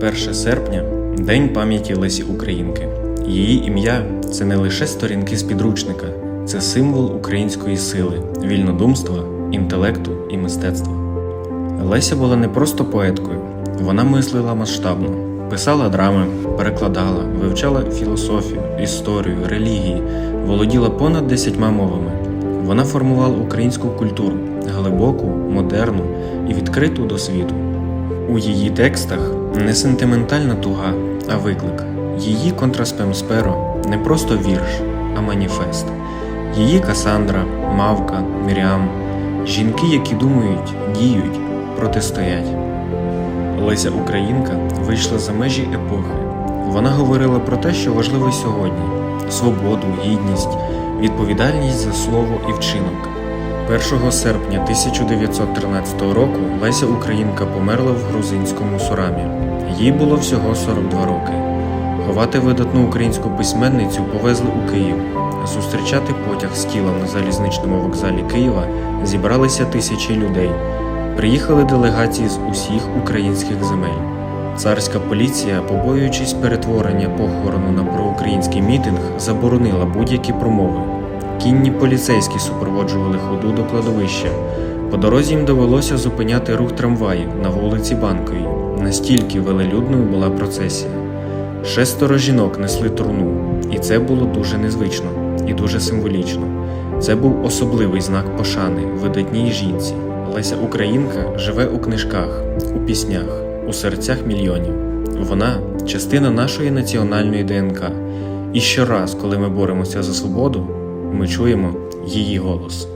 1 серпня День пам'яті Лесі Українки. Її ім'я це не лише сторінки з підручника, це символ української сили, вільнодумства, інтелекту і мистецтва. Леся була не просто поеткою, вона мислила масштабно, писала драми, перекладала, вивчала філософію, історію, релігії, володіла понад десятьма мовами. Вона формувала українську культуру глибоку, модерну і відкриту до світу. У її текстах не сентиментальна туга, а виклик. Її контраспемсперо не просто вірш, а маніфест. Її Касандра, Мавка, Міріам жінки, які думають, діють, протистоять. Леся Українка вийшла за межі епохи. Вона говорила про те, що важливо сьогодні: свободу, гідність, відповідальність за слово і вчинок. 1 серпня 1913 року Леся Українка померла в грузинському Сурамі. Їй було всього 42 роки. Ховати видатну українську письменницю повезли у Київ. Зустрічати потяг з тілом на залізничному вокзалі Києва зібралися тисячі людей. Приїхали делегації з усіх українських земель. Царська поліція, побоюючись перетворення похорону на проукраїнський мітинг, заборонила будь-які промови. Кінні поліцейські супроводжували ходу до кладовища. По дорозі їм довелося зупиняти рух трамваїв на вулиці Банковій. Настільки велелюдною була процесія. Шестеро жінок несли труну, і це було дуже незвично і дуже символічно. Це був особливий знак пошани видатній жінці. Леся Українка живе у книжках, у піснях, у серцях мільйонів. Вона частина нашої національної ДНК. І щораз, коли ми боремося за свободу, ми чуємо її голос.